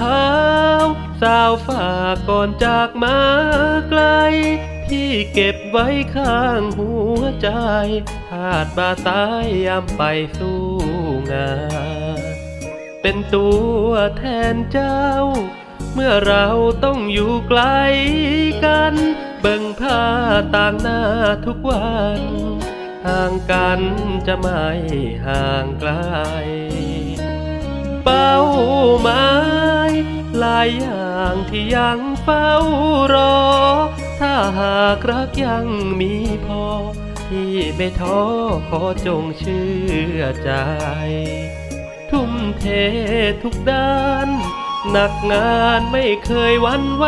ขาว สาวฝากก่อนจากมาไกล พี่เก็บไว้ข้างหัวใจหาดบาตายยามไปสู้งาน เป็นตัวแทนเจ้า เมื่อเราต้องอยู่ไกลกัน เบิ่งผ้าต่างหน้าทุกวันห่างกันจะไม่ห่างไกล เป้ามาายอย่างที่ยังเฝ้ารอ ถ้าหากรักยังมีพอ ที่ไม่ท้อขอจงเชื่อใจ ทุ่มเททุกด้าน หนักงานไม่เคยวันไหว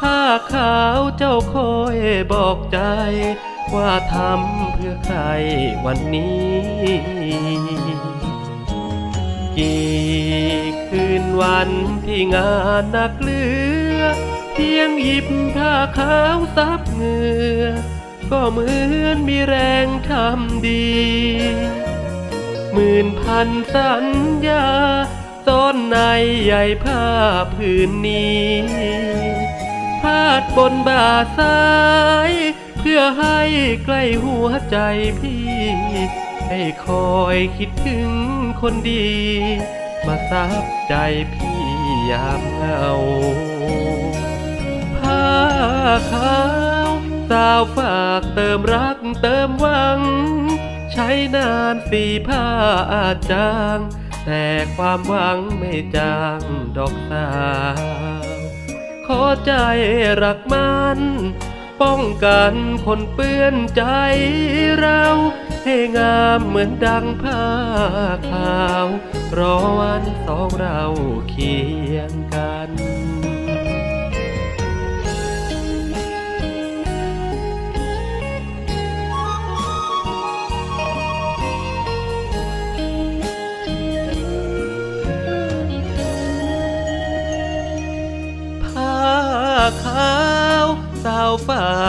ผ้าขาวเจ้าคอยบอกใจ ว่าทำเพื่อใครวันนี้ กี่คืนวันที่งานหนักเลือ เพียงหยิบผ้าขาวซับเหงื่อ ก็เหมือนมีแรงทำดี หมื่นพันสัญญาซ่อนในใยผ้าผืนนี้พาดบนบ่าซ้าย เพื่อให้ใกล้หัวใจพี่ ให้คอยคิดถึงคนดี มาซับใจพี่ยามเหงาผ้าขาวสาวฝากเติมรักเติมหวัง ใช้นานสีผ้าอาจจาง แต่ความหวังไม่จางดอกสาวขอใจรักมัน ป้องกันคนเปื้อนใจเรา ให้งามเหมือนดังผ้าขาว รอวันสองเราเคียงกัน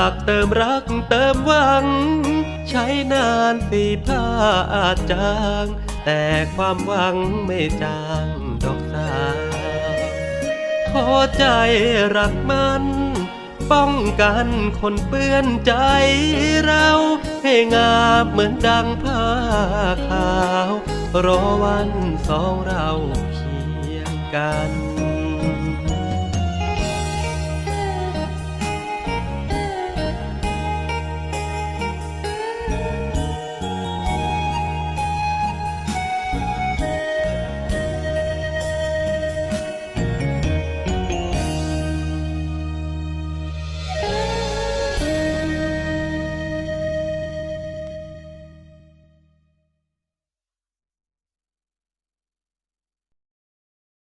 ากเติมรักเติมหวัง ใช้นานสีผ้าอาจจาง แต่ความหวังไม่จางดอกสาวขอใจรักมัน ป้องกันคนเปื้อนใจเรา ให้งามเหมือนดังผ้าขาว รอวันสองเราเคียงกัน